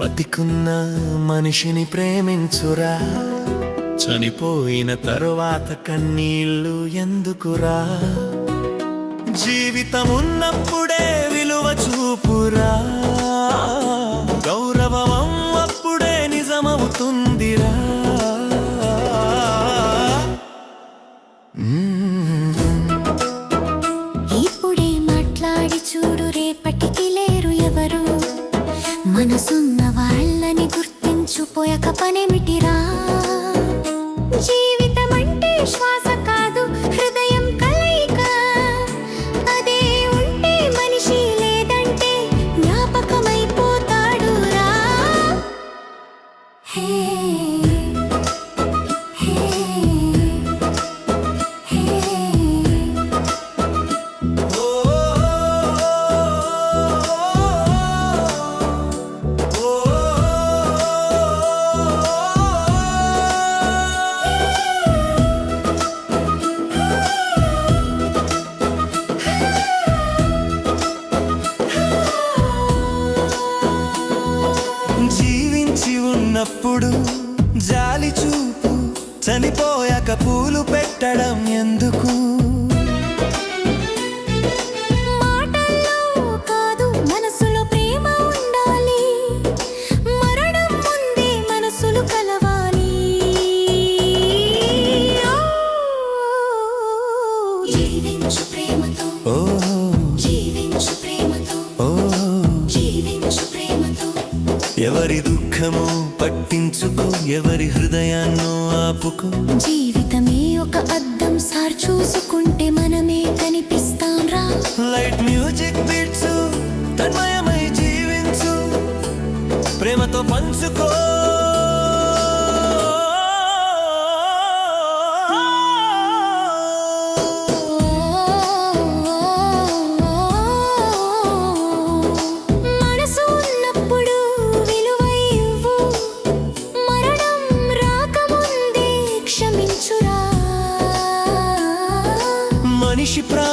బతికున్న మనిషిని ప్రేమించురా. చనిపోయిన తరువాత కన్నీళ్ళు ఎందుకురా? జీవితం ఉన్నప్పుడే విలువ చూపురా. గౌరవం అప్పుడే నిజమవుతుందిరా. ఇప్పుడే మాట్లాడి చూడు రేపటికి లేరు ఎవరు? మనసున్న ఉన్నప్పుడు జాలి చూపు చనిపోయాక పూలు పెట్టడం ఎందుకు? పట్టించుకో ఎవరి హృదయాన్నో ఆపుకో. జీవితమే ఒక అద్దం సార్ చూసుకుంటే మనమే కనిపిస్తాం రా. లైట్ మ్యూజిక్ బీట్స్ తన్మయమై జీవించు. ప్రేమతో పంచుకో. existe pra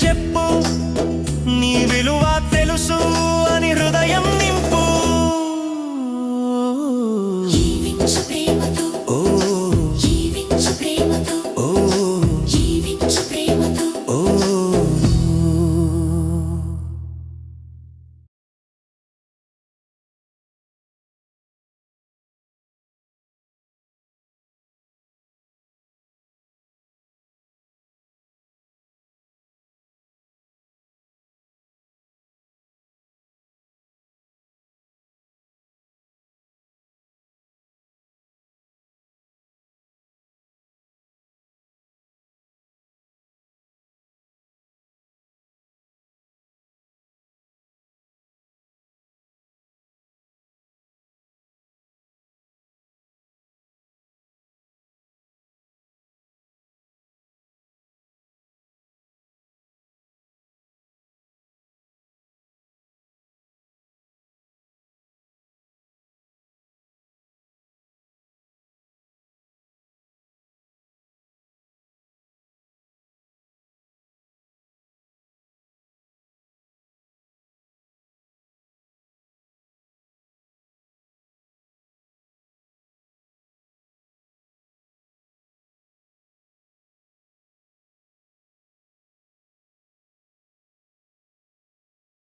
chip